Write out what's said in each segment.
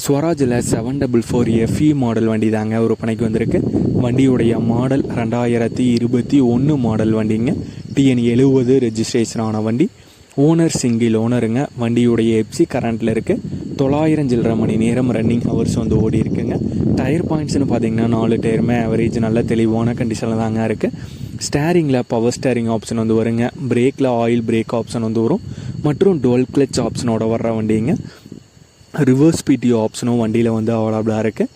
ஸ்வராஜில் seven double four FE model வண்டி தாங்க விற்பனைக்கு வந்திருக்கு. வண்டியுடைய மாடல் ரெண்டாயிரத்தி இருபத்தி ஒன்று மாடல் வண்டிங்க. டிஎன் எழுபது ரெஜிஸ்ட்ரேஷன் ஆன வண்டி. ஓனர் சிங்கிள் ஓனருங்க வண்டியுடைய எப்சி கரண்ட்டில் இருக்குது தொள்ளாயிரம் சில்லரை மணி நேரம் ரன்னிங் ஹவர்ஸ் வந்து ஓடி இருக்குங்க. டயர் பாயிண்ட்ஸ்னு பார்த்தீங்கன்னா நாலு டயருமே ஆவரேஜ் நல்ல தெளிவான கண்டிஷனில் தாங்க இருக்குது ஸ்டேரிங்கில் பவர் ஸ்டேரிங் ஆப்ஷன் வந்து வருங்க. பிரேக்கில் ஆயில் பிரேக் ஆப்ஷன் வந்து வரும். மற்றும் டுவெல் கிளச் ஆப்ஷனோட வர்ற வண்டிங்க. ரிவர்ஸ் பிடிஓ ஆப்ஷனும் வண்டியில் வந்து அவைலபிளாக இருக்குது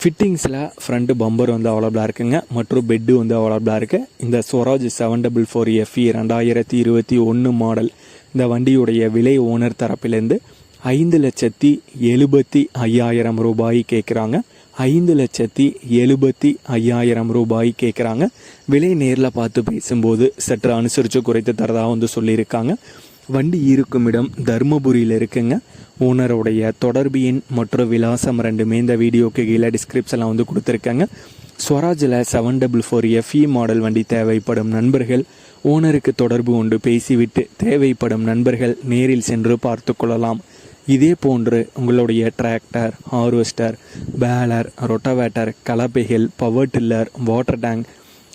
ஃபிட்டிங்ஸில் ஃப்ரண்ட் பம்பர் வந்து அவைலபிளாக இருக்குங்க. மற்றும் பெட்டு வந்து அவைலபிளாக இருக்குது இந்த Swaraj seven double four FE ரெண்டாயிரத்தி இருபத்தி ஒன்று மாடல் இந்த வண்டியுடைய விலை ஓனர் தரப்பிலேருந்து ஐந்து லட்சத்தி எழுபத்தி ஐயாயிரம் ரூபாய் கேட்குறாங்க ஐந்து லட்சத்தி எழுபத்தி ஐயாயிரம் ரூபாய் கேட்குறாங்க விலை நேரில் பார்த்து பேசும்போது சற்று அனுசரித்து குறைத்து தரதாக வந்து சொல்லியிருக்காங்க. வண்டி இருக்கும் இடம் தருமபுரியில் இருக்குங்க. ஓனருடைய தொடர்பு எண் மற்றும் விலாசம் ரெண்டுமே இந்த வீடியோக்கு கீழே டிஸ்கிரிப்ஷனில் வந்து கொடுத்துருக்காங்க. ஸ்வராஜில் seven double four FE model வண்டி தேவைப்படும் நண்பர்கள் ஓனருக்கு தொடர்பு கொண்டு பேசிவிட்டு தேவைப்படும் நண்பர்கள் நேரில் சென்று பார்த்து கொள்ளலாம். இதே போன்று உங்களுடைய tractor harvester baler rotavator கலப்பைகள் power tiller water tank